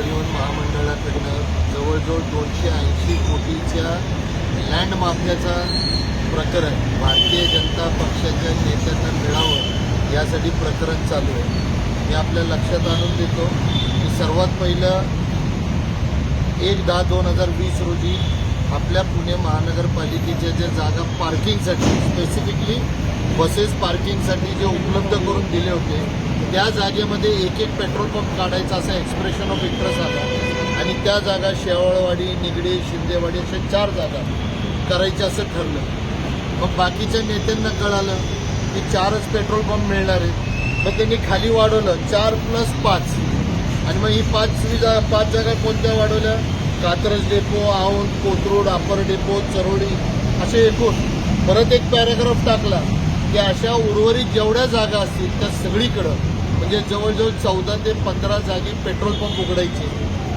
परिवहन महामंडळाकडनं जवळजवळ दोनशे ऐंशी कोटीच्या लँड माफियाचा प्रकरण भारतीय जनता पक्षाच्या नेत्यांना मिळावं यासाठी प्रकरण चालू आहे. मी आपल्या लक्षात आणून देतो की सर्वात पहिलं एक दहा दोन हजार वीस रोजी आपल्या पुणे महानगरपालिकेच्या ज्या जागा पार्किंगसाठी स्पेसिफिकली बसेस पार्किंगसाठी जे उपलब्ध करून दिले होते त्या जागेमध्ये एक एक पेट्रोल पंप काढायचा असा एक्सप्रेशन ऑफ इंटरेस्ट आला. आणि त्या जागा शेवाळवाडी निगडी शिंदेवाडी अशा चार जागा करायच्या असं ठरलं. मग बाकीच्या नेत्यांना कळालं की चारच पेट्रोल पंप मिळणार आहेत. मग त्यांनी खाली वाढवलं चार प्लस पाच. आणि मग ही पाच जा पाच जागा कोणत्या वाढवल्या? Katraj depot Aundh Kothrud upper depot Charholi असे एकूण. परत एक पॅराग्राफ टाकला की अशा उर्वरित जेवढ्या जागा असतील त्या सगळीकडं म्हणजे जवळजवळ चौदा ते पंधरा जागी पेट्रोल पंप उघडायचे.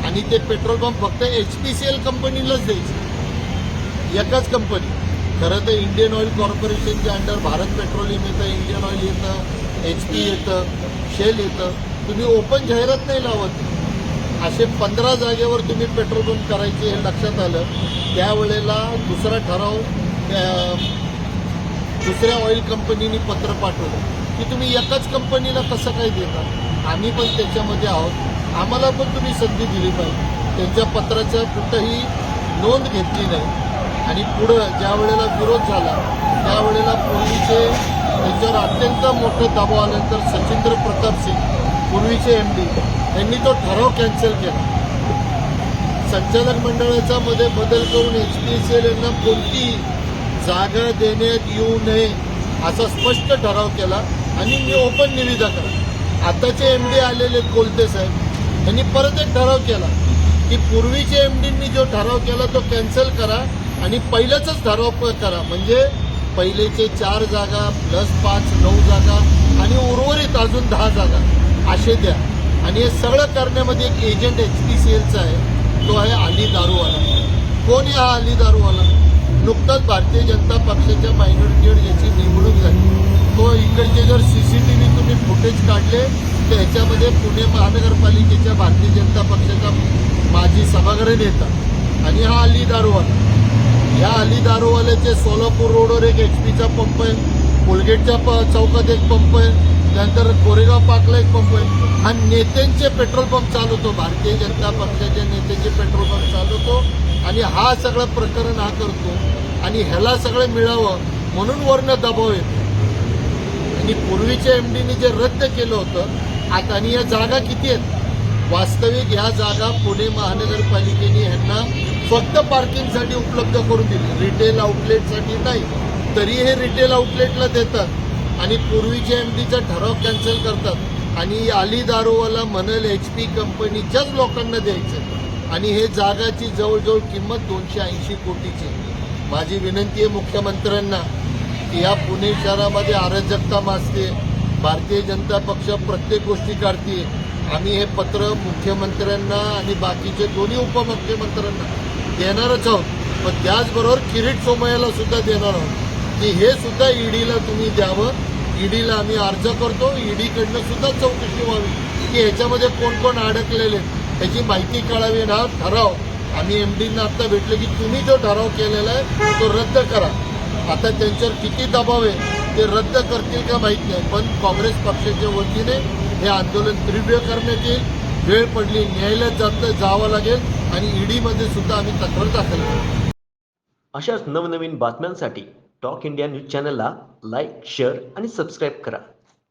आणि ते पेट्रोल पंप फक्त एच पी सी एल कंपनीलाच द्यायचे. एकाच कंपनी. खरं तर इंडियन ऑइल कॉर्पोरेशनच्या अंडर भारत पेट्रोलियम येतं इंडियन ऑइल येतं एच पी येतं शेल येतं. तुम्ही ओपन जाहिरात नाही लावत. असे पंधरा जागेवर तुम्ही पेट्रोल पंप करायचे हे लक्षात आलं. त्यावेळेला दुसरा ठराव दुसऱ्या ऑइल कंपनीने पत्र पाठवलं. की तुम्ही एकाच कंपनीला कसं काय देता? आम्ही पण त्याच्यामध्ये आहोत. आम्हाला पण तुम्ही संधी दिली पाहिजे. त्यांच्या पत्राचं कुठंही नोंद घेतली नाही. आणि पुढं ज्या वेळेला विरोध झाला त्यावेळेला पूर्वीचे त्यांच्यावर अत्यंत मोठं दबाव आल्यानंतर सचिंद्र प्रताप सिंग पूर्वीचे एम डी यांनी तो ठराव कॅन्सल केला. संचालक मंडळाचा मध्ये बदल करून एच पी सी एल यांना कोणती जागा देण्यात येऊ नये असा स्पष्ट ठराव केला. आणि मी ओपन निविदा करा. आताचे एम डी आलेले कोलते साहेब. यांनी परत एक ठराव केला की पूर्वीचे एम डींनी जो ठराव केला तो कॅन्सल करा आणि पहिल्याच ठराव करा. म्हणजे पहिलेचे चार जागा प्लस पाच नऊ जागा आणि उर्वरित अजून दहा जागा असे द्या. आणि हे सगळं करण्यामध्ये एक एजंट एच पी सी एलचा आहे. तो आहे अली दारूवाला. कोण या हा अली दारूवाला? नुकताच भारतीय जनता पक्षाच्या मायनॉरिटीवर याची निवडणूक झाली. तो इकडचे जर सी सी टी व्ही तुम्ही फुटेज काढले तर ह्याच्यामध्ये पुणे महानगरपालिकेच्या भारतीय जनता पक्षाचा माजी सभागृह नेता आणि हा अली दारूवाला. या अली दारूवाल्याचे सोलापूर रोडवर एक एच पीचा पंप आहे कोलगेटच्या प चौकात एक पंप आहे त्यानंतर कोरेगाव पार्कला एक पंप आहे. हा नेत्यांचे पेट्रोल पंप चालवतो भारतीय जनता पक्षाच्या नेत्यांचे पेट्रोल पंप चालवतो आणि हा सगळं प्रकरण हा करतो आणि ह्याला सगळं मिळावं म्हणून वरनं दबाव येतो. आणि पूर्वीच्या एम डीने जे रद्द केलं होतं आता आणि या जागा किती आहेत? वास्तविक ह्या जागा पुणे महानगरपालिकेने ह्यांना फक्त पार्किंगसाठी उपलब्ध करून दिली. रिटेल आउटलेटसाठी नाही तरी हे रिटेल आउटलेटला देतात आणि पूर्वीच्या एम डीचा ठराव कॅन्सल करतात. आणि अली दारूवाला म्हणेल एच पी कंपनीच्याच लोकांना द्यायचं. आणि हे जागाची जवळजवळ किंमत दोनशे ऐंशी कोटीची माझी विनंती आहे मुख्यमंत्र्यांना या पुणे शहरामध्ये अराजकता माजते भारतीय जनता पक्ष प्रत्येक गोष्टी काढते. आम्ही हे पत्र मुख्यमंत्र्यांना आणि बाकीचे दोन्ही उपमुख्यमंत्र्यांना देणारच आहोत. पण त्याचबरोबर किरीट सोमय्याला सुद्धा देणार आहोत. की हे सुद्धा ईडीला तुम्ही द्यावं. ईडीला आम्ही अर्ज करतो. ईडीकडनं सुद्धा चौकशी व्हावी. की ह्याच्यामध्ये कोण कोण अडकलेले त्याची माहिती कळावी ना हा ठराव. आम्ही एम डींना आत्ता भेटलं की तुम्ही जो ठराव केलेला आहे तो रद्द करा. आता त्यांच्यावर किती दबाव आहे ते रद्द करतील का माहीत नाही. पण काँग्रेस पक्षाच्या वतीने हे आंदोलन तीव्र करण्यात येईल. वेळ पडली न्यायालयात जात जावं लागेल आणि ईडीमध्ये सुद्धा आम्ही तक्रार दाखल करू. अशाच नवनवीन बातम्यांसाठी टॉक इंडिया न्यूज चॅनलला लाईक शेअर आणि सबस्क्राईब करा.